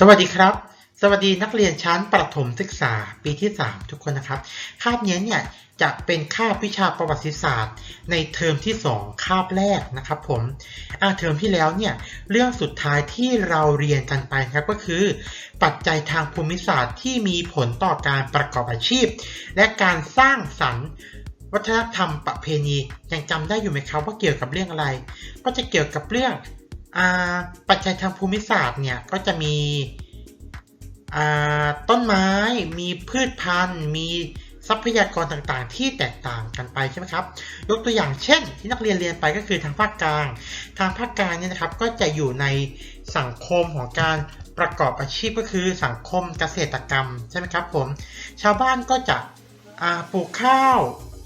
สวัสดีครับ สวัสดีนักเรียนชั้นประถมศึกษาปีที่ 3 ทุกคนนะครับ คาบนี้เนี่ยจะเป็นคาบวิชาประวัติศาสตร์ ในเทอมที่ 2 คาบแรกนะครับผมอ่าเทอมที่แล้วเนี่ยเรื่องสุดท้ายที่เราเรียนกันไปครับก็คือ ปัจจัยทางภูมิศาสตร์ที่มีผลต่อการประกอบอาชีพ และการสร้างสรรค์วัฒนธรรมประเพณียังจำได้อยู่ไหมครับว่าเกี่ยวกับเรื่องอะไร ก็จะเกี่ยวกับเรื่อง ปัจจัยทางภูมิศาสตร์เนี่ยก็จะมีต้นไม้มีพืชพันธุ์ มีทรัพยากรต่างๆ ที่แตกต่างกันไปใช่ไหมครับ ยกตัวอย่างเช่น ที่นักเรียนเรียนไปก็คือทางภาคกลาง ทางภาคกลางเนี่ยนะครับก็จะอยู่ในสังคมของการประกอบอาชีพก็คือสังคมเกษตรกรรมใช่ไหมครับผม ชาวบ้านก็จะปลูกข้าว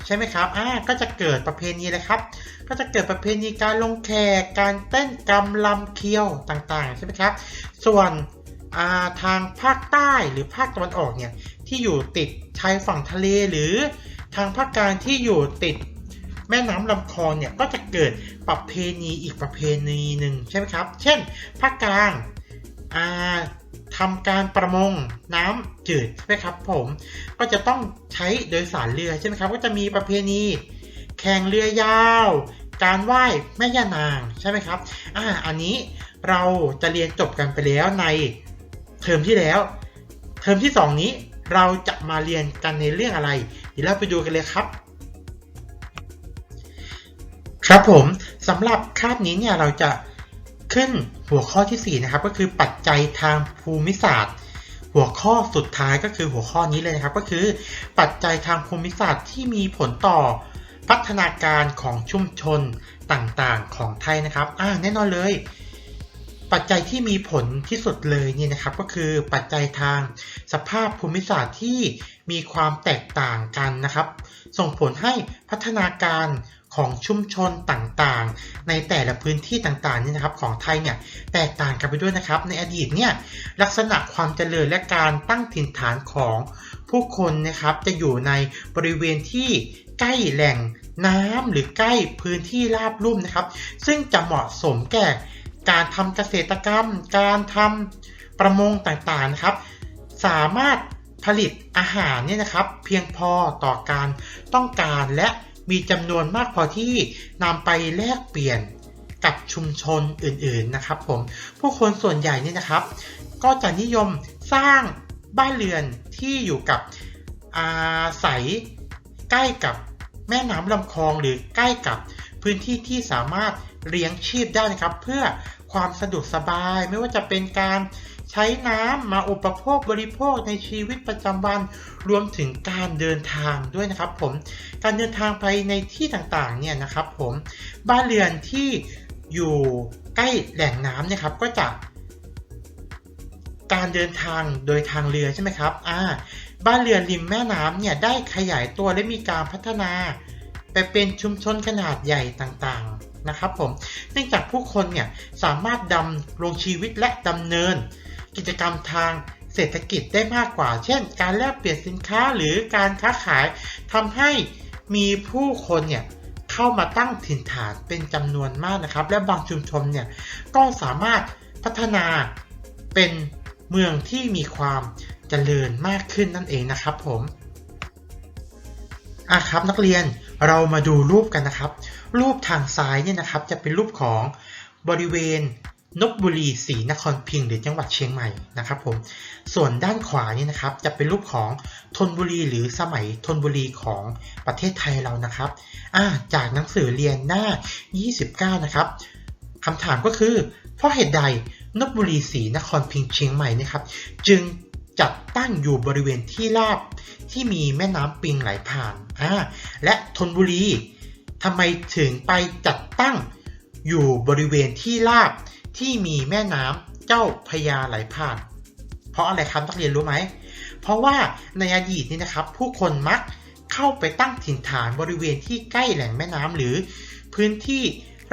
ใช่ไหมครับอ่าก็จะเกิดประเพณีเลยครับ ก็จะเกิดประเพณีการลงแขก การเต้นกำลำเคี้ยวต่างๆ ใช่ไหมครับ ส่วนอ่าทางภาคใต้หรือภาคตะวันออกเนี่ยที่อยู่ติดชายฝั่งทะเลหรือทางภาคกลางที่อยู่ติดแม่น้ำลำคลองเนี่ยก็จะเกิดประเพณีอีกประเพณีหนึ่งใช่ไหมครับ เช่นภาคกลางอ่า ทำการประมงน้ำจืดใช่ไหมครับผมก็จะต้องใช้โดยสารเรือใช่ไหมครับ ก็จะมีประเพณี แข่งเรือยาว การไหว้แม่ย่านางใช่ไหมครับอ่าอันนี้เราจะเรียนจบกันไปแล้วในเทอมที่แล้ว เทอมที่ 2 นี้เราจะมาเรียนกันในเรื่องอะไร เดี๋ยวเราไปดูกันเลยครับ ครับผมสำหรับคาบนี้เนี่ยเราจะ ขึ้นหัวข้อทีสี่ 4 นะครับก็คือปัจจัยทางภูมิศาสตร์ หัวข้อสุดท้ายก็คือหัวข้อนี้เลยนะครับก็คือ ปัจจัยทางภูมิศาสตร์ที่มีผลต่อพัฒนาการของชุมชนต่างๆของไทยนะครับอ่าแน่นอนเลย ปัจจัยที่มีผลที่สุดเลยนี่นะครับก็คือปัจจัยทางสภาพภูมิศาสตร์ที่มีความแตกต่างกันนะครับ ส่งผลให้พัฒนาการ ของชุมชนต่างๆ ในแต่ละพื้นที่ต่างๆนี่นะครับของไทยเนี่ยแตกต่างกันไปด้วยนะครับ ในอดีตเนี่ยลักษณะความเจริญและการตั้งถิ่นฐานของผู้คนนะครับจะอยู่ในบริเวณที่ใกล้แหล่งน้ำหรือใกล้พื้นที่ราบลุ่มนะครับ ซึ่งจะเหมาะสมแก่การทำเกษตรกรรม การทำประมงต่างๆนะครับ สามารถผลิตอาหารเนี่ยนะครับ เพียงพอต่อการต้องการและ มีจำนวนมากพอที่นำไปแลกเปลี่ยนกับชุมชนอื่นๆนะครับผมผู้คนส่วนใหญ่เนี่ยนะครับ ก็จะนิยมสร้างบ้านเรือนที่อยู่กับอาศัยใกล้กับแม่น้ำลำคลองหรือใกล้กับพื้นที่ที่สามารถเลี้ยงชีพได้นะครับ เพื่อความสะดวกสบายไม่ว่าจะเป็นการ ใช้น้ำมาอุปโภคบริโภคในชีวิตประจำวัน รวมถึงการเดินทางด้วยนะครับ ผม การเดินทางไปในที่ต่างๆเนี่ยนะครับ ผมบ้านเรือนที่อยู่ใกล้แหล่งน้ำนี่ยครับก็จะการเดินทางโดยทางเรือใช่ไหมครับอ่าบ้านเรือนริมแม่น้ำเนี่ยได้ขยายตัวและมีการพัฒนาไปเป็นชุมชนขนาดใหญ่ต่างๆนะครับผม เนื่องจากผู้คนเนี่ยสามารถดำรงชีวิตและดำเนิน กิจกรรมทางเศรษฐกิจได้มากกว่า เช่น การแลกเปลี่ยนสินค้าหรือการค้าขายทำให้มีผู้คนเนี่ยเข้ามาตั้งถิ่นฐานเป็นจำนวนมากนะครับ และบางชุมชนเนี่ยก็สามารถพัฒนาเป็นเมืองที่มีความเจริญมากขึ้นนั่นเองนะครับผมอะครับนักเรียนเรามาดูรูปกันนะครับ รูปทางซ้ายเนี่ยนะครับจะเป็นรูปของบริเวณ นบบุรีศรีนครพิงค์หรือจังหวัดเชียงใหม่นะครับผมส่วนด้านขวานี่นะครับจะเป็นรูปของธนบุรีหรือสมัยธนบุรีของประเทศไทยเรานะครับจากหนังสือเรียนหน้า 29 นะครับคำถามก็คือเพราะเหตุใดนบบุรีศรีนครพิงค์เชียงใหม่นะครับจึงจัดตั้งอยู่บริเวณที่ราบที่มีแม่น้ำปิงไหลผ่านอ่าและธนบุรีทำไมถึงไปจัดตั้งอยู่บริเวณที่ราบ ที่มีแม่น้ำเจ้าพยาไหลผ่าน เพราะอะไรครับนักเรียนรู้ไหม เพราะว่าในอดีตนี่นะครับ ผู้คนมักเข้าไปตั้งถิ่นฐานบริเวณที่ใกล้แหล่งแม่น้ำหรือพื้นที่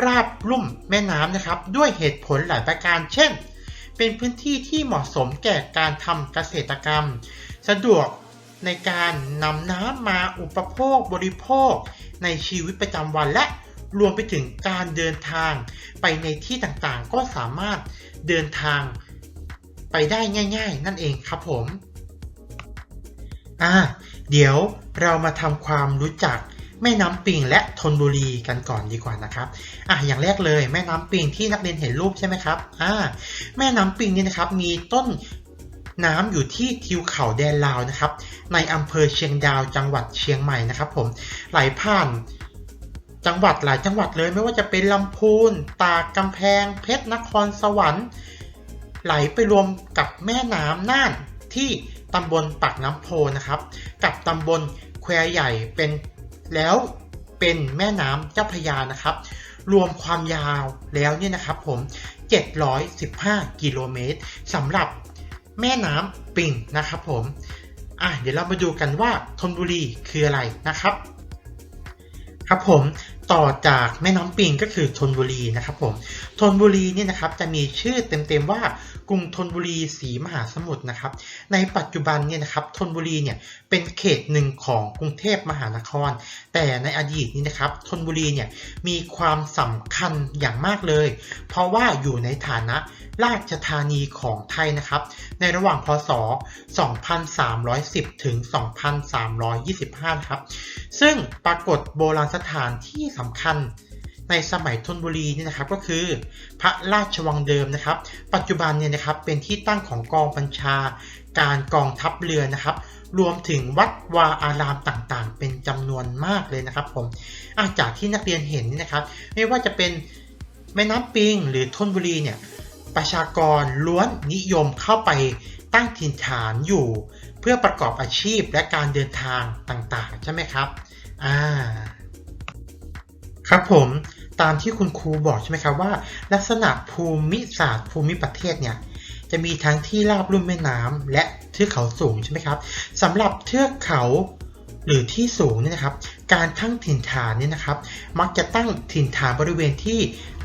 ราบลุ่มแม่น้ำนะครับ ด้วยเหตุผลหลายประการ เช่น เป็นพื้นที่ที่เหมาะสมแก่การทำเกษตรกรรม สะดวกในการนำน้ำมาอุปโภคบริโภคในชีวิตประจำวันและ รวมไปถึงการเดินทางไปในที่ต่างๆ ก็สามารถเดินทางไปได้ง่าย ๆ นั่นเองครับผม อ่า เดี๋ยวเรามาทำความรู้จักแม่น้ำปิงและธนบุรีกันก่อนดีกว่านะครับ อะอย่างแรกเลยแม่น้ำปิงที่นักเรียนเห็นรูปใช่ไหมครับ อ่า แม่น้ำปิงนี่นะครับมีต้นน้ำอยู่ที่ทิวเขาแดนลาวนะครับ ในอำเภอเชียงดาวจังหวัดเชียงใหม่นะครับ ผมไหลผ่าน จังหวัดหลายจังหวัดเลยไม่ว่าจะเป็นลำพูน ตากกำแพง เพชรนครสวรรค์ ไหลไปรวมกับแม่น้ำน่านที่ตำบลปากน้ำโพนะครับ กับตำบลแควใหญ่เป็นแล้วเป็นแม่น้ำเจ้าพยานะครับ รวมความยาวแล้วเนี่ยนะครับผม 715 กิโลเมตรสำหรับแม่น้ำปิงนะครับผม อะเดี๋ยวเรามาดูกันว่าธนบุรีคืออะไรนะครับ ครับผม ต่อจากแม่น้ำปิงก็คือธนบุรีนะครับผมธนบุรีเนี่ยนะครับจะมีชื่อเต็มๆว่ากรุงธนบุรีศรีมหาสมุทรนะครับ ในปัจจุบันเนี่ยนะครับธนบุรีเนี่ยเป็นเขตหนึ่งของกรุงเทพมหานคร แต่ในอดีตนี้นะครับธนบุรีเนี่ยมีความสำคัญอย่างมากเลย เพราะว่าอยู่ในฐานะราชธานีของไทยนะครับ ในระหว่างพศ 2310 ถึง 2325นะครับ ซึ่งปรากฏโบราณสถานที่สำคัญในสมัยธนบุรีนี่นะครับก็คือ พระราชวังเดิมนะครับ ปัจจุบันเนี่ยนะครับเป็นที่ตั้งของกองบัญชา การกองทัพเรือนะครับ รวมถึงวัดวาอารามต่างๆ เป็นจำนวนมากเลยนะครับผมอาจากที่นักเรียนเห็นนี่นะครับ ไม่ว่าจะเป็นแม่น้ำปิงหรือธนบุรีเนี่ยประชากรล้วนนิยมเข้าไปตั้งถิ่นฐานอยู่ เพื่อประกอบอาชีพและการเดินทางต่างๆ ใช่ไหมครับอ่า ครับผมตามที่คุณครูบอกใช่ไหมครับว่า ลักษณะภูมิศาสตร์ภูมิประเทศเนี่ยจะมีทั้งที่ราบลุ่มแม่น้ำและเทือกเขาสูงใช่ไหมครับสำหรับเทือกเขาหรือที่สูงเนี่ยนะครับ การตั้งถิ่นฐานเนี่ยนะครับ มักจะตั้งถิ่นฐานบริเวณที่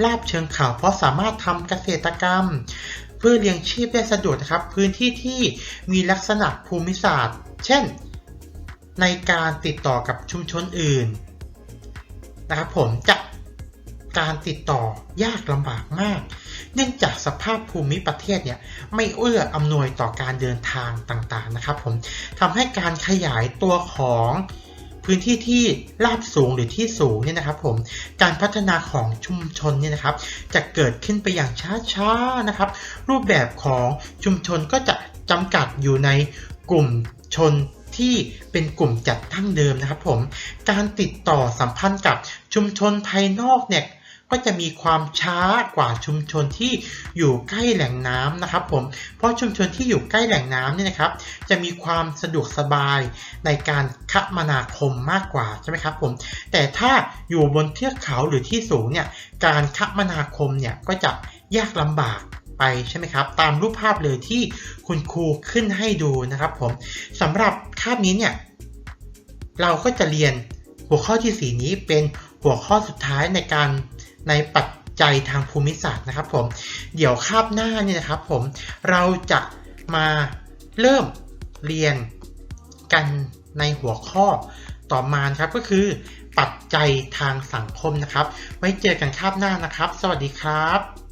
ราบเชิงเขา เพราะสามารถทำเกษตรกรรม เพื่อเลี้ยงชีพได้สะดวกนะครับ พื้นที่ที่มีลักษณะภูมิศาสตร์ เช่น ในการติดต่อกับชุมชนอื่น นะครับผมจะการติดต่อยากลำบากมาก เนื่องจากสภาพภูมิประเทศเนี่ยไม่เอื้ออำนวยต่อการเดินทางต่างๆนะครับผมทำให้การขยายตัวของพื้นที่ที่ราบสูงหรือที่สูงเนี่ยนะครับผมการพัฒนาของชุมชนเนี่ยนะครับ จะเกิดขึ้นไปอย่างช้าๆนะครับ รูปแบบของชุมชนก็จะจำกัดอยู่ในกลุ่มชน ที่เป็นกลุ่มจัดตั้งเดิมนะครับผม การติดต่อสัมพันธ์กับชุมชนภายนอกเนี่ยก็จะมีความช้ากว่าชุมชนที่อยู่ใกล้แหล่งน้ำนะครับผม เพราะชุมชนที่อยู่ใกล้แหล่งน้ำเนี่ยนะครับ จะมีความสะดวกสบายในการคมนาคมมากกว่าใช่ไหมครับผม แต่ถ้าอยู่บนเทือกเขาหรือที่สูงเนี่ย การคมนาคมเนี่ยก็จะยากลำบาก ไปใช่ไหมครับ ตามรูปภาพเลยที่คุณครูขึ้นให้ดูนะครับผมสำหรับคาบนี้เนี่ย เราก็จะเรียนหัวข้อที่ 4 นี้เป็นหัวข้อสุดท้ายในการในปัจจัยทางภูมิศาสตร์นะครับผม เดี๋ยวคาบหน้าเนี่ยนะครับผม เราจะมาเริ่มเรียนกันในหัวข้อต่อมาครับก็คือปัจจัยทางสังคมนะครับ ไว้เจอกันคาบหน้านะครับ สวัสดีครับ